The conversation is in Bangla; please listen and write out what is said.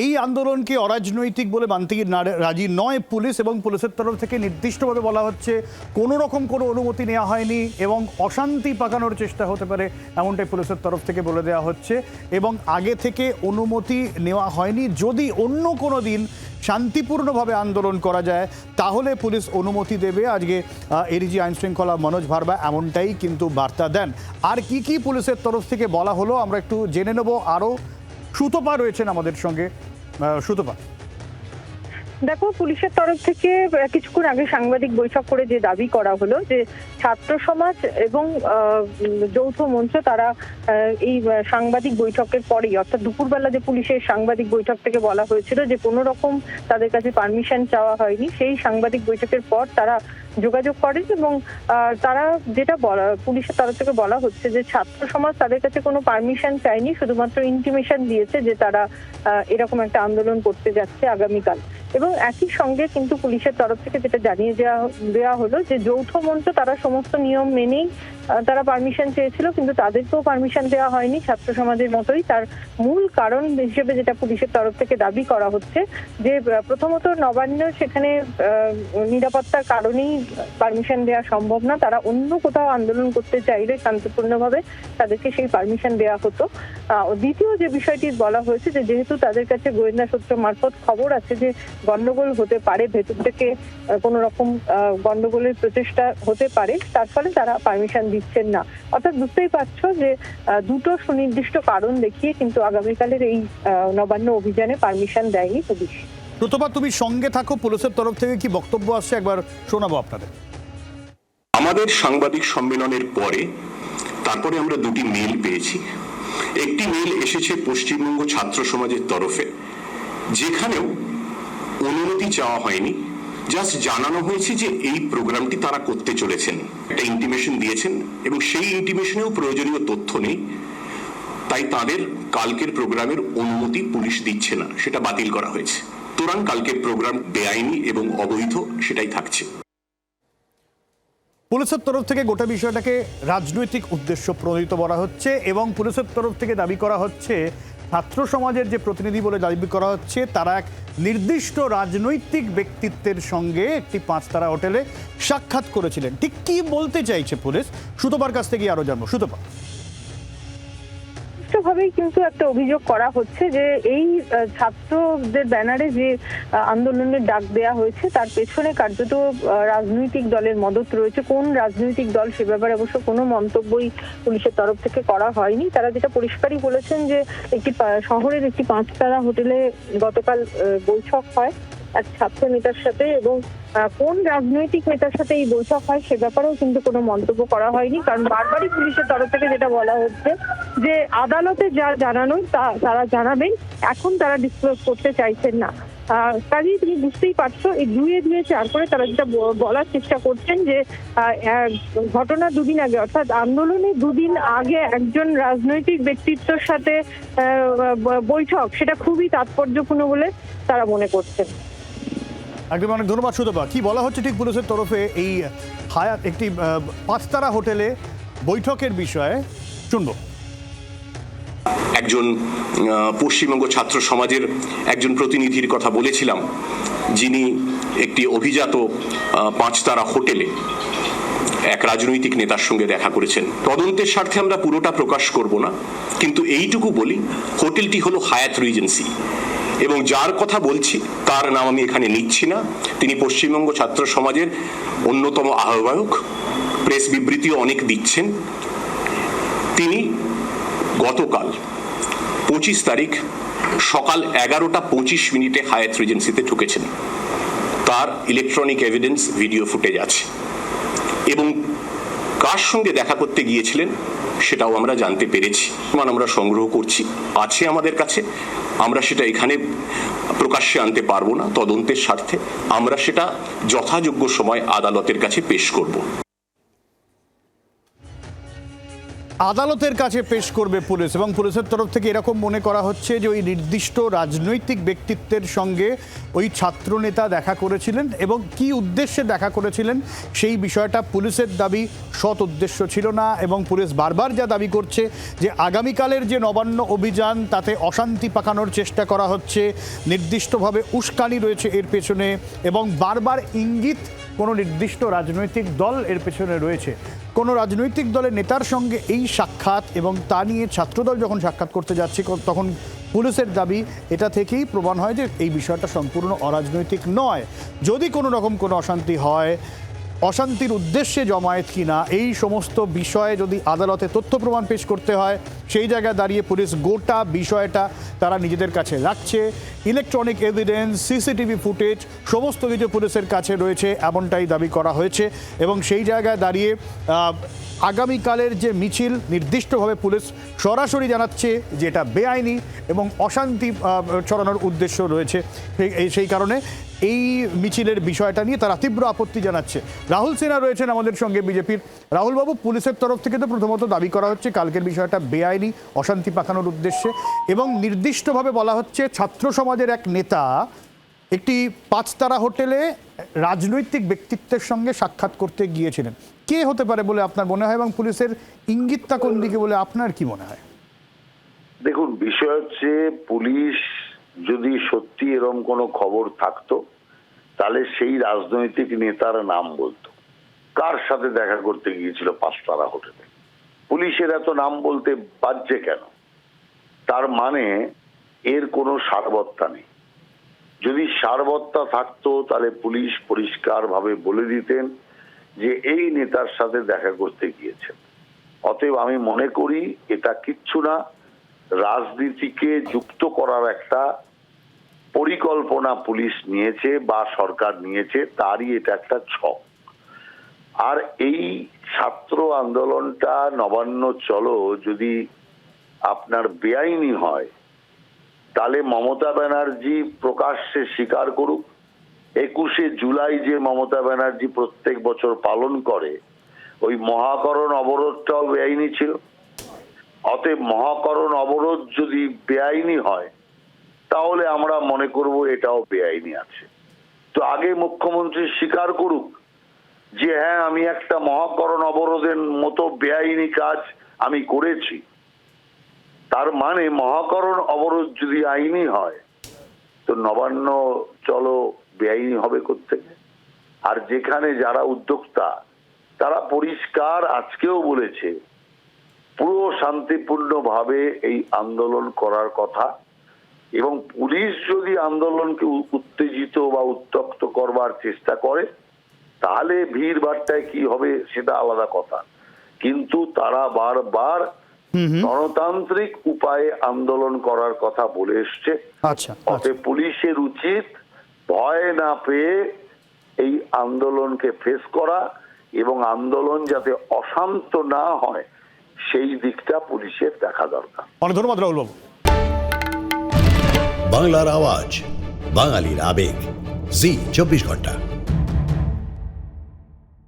এই আন্দোলনকে অরাজনৈতিক বলে মানতে রাজি নয় পুলিশ এবং পুলিশের তরফ থেকে নির্দিষ্টভাবে বলা হচ্ছে কোনো রকম কোনো অনুমতি নেওয়া হয়নি এবং অশান্তি পাকানোর চেষ্টা হতে পারে এমনটাই পুলিশের তরফ থেকে বলে দেওয়া হচ্ছে এবং আগে থেকে অনুমতি নেওয়া হয়নি। যদি অন্য কোনো দিন শান্তিপূর্ণভাবে আন্দোলন করা যায়, তাহলে পুলিশ অনুমতি দেবে। আজকে এডিজি আইন শৃঙ্খলা মনোজ ভার্বা এমনটাই কিন্তু বার্তা দেন। আর কি কি পুলিশের তরফ থেকে বলা হলো আমরা একটু জেনে নেব আরও। সুতপা রয়েছেন আমাদের সঙ্গে। সুতোপা। দেখো, পুলিশের তরফ থেকে কিছুক্ষণ আগে সাংবাদিক বৈঠক করে যে দাবি করা হলো যে ছাত্র সমাজ এবং যৌথ মঞ্চ তারা এই সাংবাদিক বৈঠকের পরেই, অর্থাৎ দুপুরবেলা যে পুলিশের সাংবাদিক বৈঠক থেকে বলা হয়েছিল যে কোনো রকম তাদের কাছে পারমিশন চাওয়া হয়নি, সেই সাংবাদিক বৈঠকের পর তারা যোগাযোগ করেন এবং তারা যেটা বলা, পুলিশের তরফ থেকে বলা হচ্ছে যে ছাত্র সমাজ তাদের কাছে কোনো পারমিশন চায়নি, শুধুমাত্র ইন্টিমেশন দিয়েছে যে তারা এরকম একটা আন্দোলন করতে যাচ্ছে আগামীকাল। এবং একই সঙ্গে কিন্তু পুলিশের তরফ থেকে যেটা জানিয়ে দেওয়া হলো যে যৌথ মঞ্চ তারা সমস্ত নিয়ম মেনেই তারা পারমিশন চেয়েছিল, কিন্তু তাদেরকেও পারমিশন দেওয়া হয়নি ছাত্র সমাজের মতোই। তার মূল কারণ হিসেবে যেটা পুলিশের তরফ থেকে দাবি করা হচ্ছে যে প্রথমত নবান্ন সেখানে নিরাপত্তার কারণেই পারমিশন দেওয়া সম্ভব না। তারা অন্য কোথাও আন্দোলন করতে চাইলে শান্তিপূর্ণভাবে তাদেরকে সেই পারমিশন দেওয়া হতো। দ্বিতীয় যে বিষয়টি বলা হয়েছে যে, যেহেতু তাদের কাছে গোয়েন্দা সূত্র মারফত খবর আছে যে গন্ডগোল হতে পারে ভেতর থেকে কোনো রকম গন্ডগোলের প্রচেষ্টা হতে পারে তার ফলে তারা পারমিশন দিচ্ছেন না। অর্থাৎ বুঝতেই পারছ যে দুটো সুনির্দিষ্ট কারণ দেখিয়ে কিন্তু আগামীকালের এই আহ, নবান্ন অভিযানে পারমিশন দেয়নি পুলিশ। সুতপা তুমি সঙ্গে থাকো পুলিশের তরফ থেকে কি বক্তব্য আসছে? একবার শোনাবো আপনাদের। আমাদের সাংবাদিক সম্মেলনের পরে তারপরে আমরা দুটি মেল পেয়েছি। একটি মেল এসেছে পশ্চিমবঙ্গ ছাত্র সমাজের তরফে যেখানেও অনুমতি চাওয়া হয়নি। জাস্ট জানানো হয়েছে যে এই প্রোগ্রামটি তারা করতে চলেছেন। একটা ইন্টিমেশন দিয়েছেন এবং সেই ইন্টিমেশনেও প্রয়োজনীয় তথ্য নেই। তাই তাদের কালকের প্রোগ্রামের অনুমতি পুলিশ দিচ্ছে না। সেটা বাতিল করা হয়েছে। তোরাং কালকের প্রোগ্রাম বেআইনি এবং অবৈধ, সেটাই থাকছে। পুলিশের তরফ থেকে গোটা বিষয়টাকে রাজনৈতিক উদ্দেশ্য প্রণোদিত বলা হচ্ছে এবং পুলিশের তরফ থেকে দাবি করা হচ্ছে ছাত্র সমাজের যে প্রতিনিধি বলে দাবি করা হচ্ছে, তারা এক নির্দিষ্ট রাজনৈতিক ব্যক্তিত্বের সঙ্গে একটি পাঁচতারা হোটেলে সাক্ষাৎ করেছিলেন। ঠিক কি বলতে চাইছে পুলিশ? সুতপার কাছ থেকে আরও জানব। সুতপা। ভাবেই কিন্তু একটা অভিযোগ করা হচ্ছে যে এই ছাত্রদের ব্যানারে যে আন্দোলনের ডাক দেয়া হয়েছে, তার পেছনে কার্যত রাজনৈতিক দলের মদত রয়েছে। কোন রাজনৈতিক দল সে ব্যাপারে অবশ্য কোনো মন্তব্যই পুলিশের তরফ থেকে করা হয়নি। তারা যেটা পরিষ্কারই বলেছেন যে, একটি শহরের একটি পাঁচতারা হোটেলে গতকাল বৈঠক হয়। এক ছাত্র নেতার সাথে এবং কোন রাজনৈতিক নেতার সাথে এই বৈঠক হয় সে ব্যাপারেও কিন্তু কোনো মন্তব্য করা হয়নি। কারণ বারবারই পুলিশের তরফ থেকে যেটা বলা হচ্ছে যে, আদালতে যা জানানো তা তারা জানাবেন। এখন তারা ডিসক্লোজ করতে চাইছেন না। কাজেই তুমি বুঝতেই পারছ, এই দুয়ে দুয়ে চার করে তারা যেটা বলার চেষ্টা করছেন যে ঘটনা দুদিন আগে, অর্থাৎ আন্দোলনে দুদিন আগে একজন রাজনৈতিক ব্যক্তিত্বের সাথে বৈঠক, সেটা খুবই তাৎপর্যপূর্ণ বলে তারা মনে করছেন। একদম অনেক ধন্যবাদ সুতপা। কি বলা হচ্ছে ঠিক পুলিশের তরফে এই হায়াত একটি পাঁচতারা হোটেলে বৈঠকের বিষয়ে? শুনব। একজন পশ্চিমবঙ্গ ছাত্র সমাজের একজন প্রতিনিধির কথা বলেছিলাম, যিনি একটি অভিজাত পাঁচতারা হোটেলে এক রাজনৈতিক নেতার সঙ্গে দেখা করেছেন। তদন্তের স্বার্থে আমরা পুরোটা প্রকাশ করব না, কিন্তু এইটুকু বলি, হোটেলটি হলো হায়াত রিজেন্সি। এবং যার কথা বলছি, তার নাম আমি এখানে নিচ্ছি না। তিনি পশ্চিমবঙ্গ ছাত্র সমাজের অন্যতম আহ্বায়ক। প্রেস বিবৃতিও অনেক দিচ্ছেন। তিনি গতকাল পঁচিশ তারিখ সকাল এগারোটা পঁচিশ মিনিটে হায়াত রিজেন্সিতে ঢুকেছেন। তার ইলেকট্রনিক এভিডেন্স ভিডিও ফুটেজ আছে। এবং কার সঙ্গে দেখা করতে গিয়েছিলেন? সেটাও আমরা জানতে পেরেছি। মান আমরা সংগ্রহ করছি। আছে আমাদের কাছে। আমরা সেটা এখানে প্রকাশ্যে আনতে পারব না তদন্তের স্বার্থে। আমরা সেটা যথাযোগ্য সময় আদালতের কাছে পেশ করব। আদালতের কাছে পেশ করবে পুলিশ এবং পুলিশের তরফ থেকে এরকম মনে করা হচ্ছে যে ওই নির্দিষ্ট রাজনৈতিক ব্যক্তিত্বের সঙ্গে ওই ছাত্রনেতা দেখা করেছিলেন এবং কি উদ্দেশ্যে দেখা করেছিলেন সেই বিষয়টা পুলিশের দাবি সৎ উদ্দেশ্য ছিল না এবং পুলিশ বারবার যা দাবি করছে যে আগামীকালের যে নবান্ন অভিযান তাতে অশান্তি পাকানোর চেষ্টা করা হচ্ছে, নির্দিষ্টভাবে উস্কানি রয়েছে এর পেছনে এবং বারবার ইঙ্গিত কোনো নির্দিষ্ট রাজনৈতিক দল এর পেছনে রয়েছে। কোনো রাজনৈতিক দলের নেতার সঙ্গে এই সাক্ষাৎ এবং তা নিয়ে ছাত্রদল যখন সাক্ষাৎ করতে যাচ্ছে, তখন পুলিশের দাবি এটা থেকেই প্রমাণ হয় যে এই বিষয়টা সম্পূর্ণ অরাজনৈতিক নয়। যদি কোনো রকম কোনো অশান্তি হয়, অশান্তির উদ্দেশ্যে জমায়েত কিনা, এই সমস্ত বিষয়ে যদি আদালতে তথ্য প্রমাণ পেশ করতে হয় সেই জায়গায় দাঁড়িয়ে পুলিশ গোটা বিষয়টা তারা নিজেদের কাছে রাখছে। ইলেকট্রনিক এভিডেন্স সিসিটিভি ফুটেজ সমস্ত কিছু পুলিশের কাছে রয়েছে, এমনটাই দাবি করা হয়েছে। এবং সেই জায়গায় দাঁড়িয়ে আগামীকালের যে মিছিল নির্দিষ্টভাবে পুলিশ সরাসরি জানাচ্ছে যে এটা বেআইনি এবং অশান্তি ছড়ানোর উদ্দেশ্য রয়েছে। সেই কারণে এই মিছিলের বিষয়টা নিয়ে তারা তীব্র আপত্তি জানাচ্ছে। রাহুল সিনহা রয়েছেন আমাদের সঙ্গে বিজেপির। রাহুলবাবু, পুলিশের তরফ থেকে তো প্রথমত দাবি করা হচ্ছে, কালকের বিষয়টা বেআইনি অশান্তি পাকানোর উদ্দেশ্যে এবং নির্দিষ্টভাবে বলা হচ্ছে ছাত্র সমাজের এক নেতা একটি পাঁচতারা হোটেলে রাজনৈতিক ব্যক্তিত্বের সঙ্গে সাক্ষাৎ করতে গিয়েছিলেন। কে হতে পারে বলে আপনার মনে হয় এবং পুলিশের ইঙ্গিতটা কোন দিকে বলে আপনার কি মনে হয়? দেখুন, বিষয় হচ্ছে পুলিশ যদি সত্যি এরম কোনো খবর থাকতো, তাহলে সেই রাজনৈতিক নেতার নাম বলতো। কার সাথে দেখা করতে গিয়েছিল পাঁচতারা হোটেলে? পুলিশের এত নাম বলতে বাজছে কেন? তার মানে এর কোনো সারবত্তা নেই। যদি সারবত্তা থাকতো, তাহলে পুলিশ পরিষ্কারভাবে বলে দিতেন যে এই নেতার সাথে দেখা করতে গিয়েছেন। অতএব আমি মনে করি এটা কিচ্ছু না। রাজনীতিকে যুক্ত করার একটা পরিকল্পনা পুলিশ নিয়েছে বা সরকার নিয়েছে, তারই এটা একটা ছক। আর এই ছাত্র আন্দোলনটা নবান্ন চলো, যদি আপনার বেআইনি হয়, তাহলে মমতা ব্যানার্জি প্রকাশ্যে স্বীকার করুক। একুশে জুলাই যে মমতা ব্যানার্জি প্রত্যেক বছর পালন করে, ওই মহাকরণ অবরোধটাও বেআইনি ছিল। অতএব মহাকরণ অবরোধ যদি বেআইনি হয়, তাহলে আমরা মনে করব এটাও বেআইনি আছে। তো আগে মুখ্যমন্ত্রী স্বীকার করুক যে হ্যাঁ আমি একটা মহাকরণ অবরোধের মতো বেআইনি কাজ আমি করেছি। তার মানে মহাকরণ অবরোধ যদি আইনি হয়, তো নবান্ন চলো বেআইনি হবে কোথেকে আর যেখানে যারা উদ্যোক্তা, তারা পরিষ্কার আজকেও বলেছে, পুরো শান্তিপূর্ণভাবে এই আন্দোলন করার কথা। এবং পুলিশ যদি আন্দোলনকে উত্তেজিত বা উত্তক্ত করবার চেষ্টা করে তাহলে ভিড় বার্তায় কি হবে সেটা আলাদা কথা। কিন্তু তারা বারবার গণতান্ত্রিক উপায়ে আন্দোলন করার কথা বলে এসছে। আচ্ছা আচ্ছা। অতএব পুলিশের উচিত ভয় না পেয়ে এই আন্দোলনকে ফেস করা এবং আন্দোলন যাতে অশান্ত না হয় সেই দিকটা পুলিশের দেখা দরকার। অনেক ধন্যবাদ রাহুলবাবু বাংলার আওয়াজ বাঙালির আবেগ। জি চব্বিশ ঘণ্টা।